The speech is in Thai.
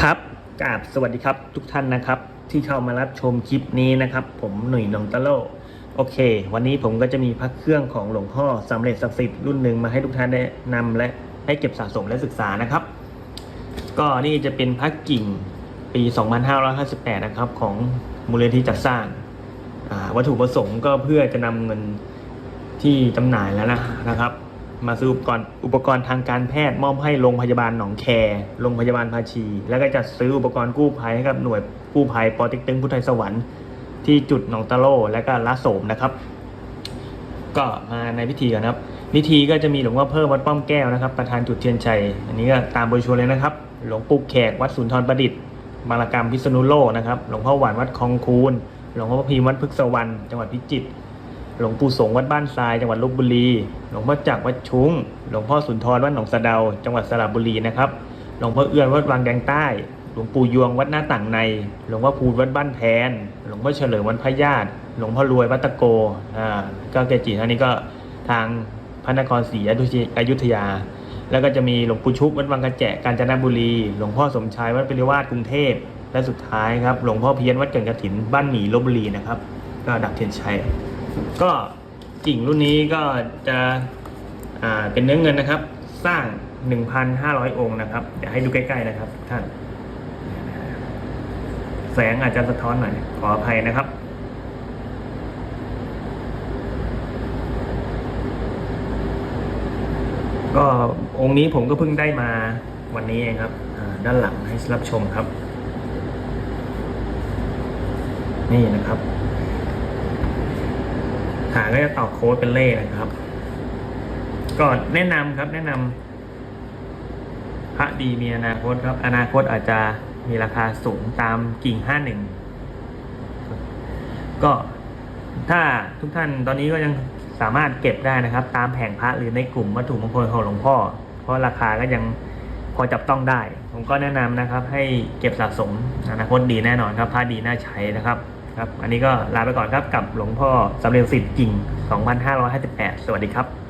ครับกราบสวัสดีครับทุกท่านนะครับ ที่เข้ามารับชมคลิปนี้นะครับ ผมหนุ่ยนงตะโลโอเค วันนี้ผมก็จะมีพระเครื่องของหลวงพ่อสำเร็จศักดิ์สิทธิ์รุ่นหนึ่งมาให้ทุกท่านได้นำและให้เก็บสะสมและศึกษานะครับ ก็นี่จะเป็นพระกิ่งปี 2558 นะครับ ของมูลนิธิจัดสร้างอ่าวัตถุประสงค์ก็เพื่อจะนำเงินที่จำหน่ายแล้วนะนะครับ มาซื้ออุปกรณ์อุปกรณ์ทางการแพทย์มอบให้โรงพยาบาลหนองแค โรงพยาบาลภาชี แล้วก็จะซื้ออุปกรณ์กู้ภัยให้กับหน่วยกู้ภัยปอติ๊กตึงพุทธไทยสวรรค์ที่จุดหนองตะโลและก็ละโสมนะครับ ก็มาในพิธีกันะครับพิธีก็จะมีหลวงพ่อเพิ่มวัดป้อมแก้วนะครับ ประธานจุดเทียนชัย อันนี้ก็ตามบรชัวร์เลยนะครับ หลวงปู่แขกวัดสุนทรประดิษฐ์บารกรรมพิษณุโลกนะครับ หลวงพ่อหวานวัดคลองคูนหลวงพ่อพีวัดพฤกษวรรณจังหวัดพิจิตร หลวงปู่สงฆ์วัดบ้านทรายจังหวัดลบบุรี หลวงพ่อจักรวัดชุ้ง หลวงพ่อสุนทรวัดหนองสะเดา จังหวัดสระบุรีนะครับ หลวงพ่อเอื้อนวัดวังแดงใต้ หลวงปู่ยวงวัดหน้าต่างใน หลวงพ่อพูนวัดบ้านแพน หลวงพ่อเฉลิมวัดพระญาติหลวงพ่อรวยวัดตะโก อ่า ก็เกจิท่านนี้ก็ทางพระนครศรีอยุธยา แล้วก็จะมีหลวงปู่ชุบวัดวังกระแจกาญจนบุรี หลวงพ่อสมชายวัดปริวาสกรุงเทพ และสุดท้ายครับ หลวงพ่อเพียนวัดเกิดกระถินบ้านหมีลบบุรีนะครับ ก็ดับเทียนชัย ก็กิ่งรุ่นนี้ก็จะเป็นเนื้อเงินนะครับ สร้าง 1,500 องค์นะครับเดี๋ยวให้ดูใกล้ๆนะครับท่าน แสงอาจจะสะท้อนหน่อย ขออภัยนะครับก็องค์นี้ผมก็เพิ่งได้มาวันนี้เองครับด้านหลังให้รับชมครับ นี่นะครับ ฐาก็จะต่อโค้ดเป็นเลขนะครับ ก็แนะนำครับ แนะนำพระดีมีอนาคตครับ อนาคตอาจจะมีราคาสูงตามกิ่งห้าหนึ่งก็ถ้าทุกท่านตอนนี้ก็ยังสามารถเก็บได้นะครับ ตามแผงพระหรือในกลุ่มวัตถุมงคลของหลวงพ่อ เพราะราคาก็ยังพอจับต้องได้ ผมก็แนะนำนะครับ ให้เก็บสะสมอนาคตดีแน่นอนครับพระดีน่าใช้นะครับ ครับ อันนี้ก็ลาไปก่อนครับกับหลวงพ่อสำเร็จสิทธิ์จริง2558 สวัสดีครับ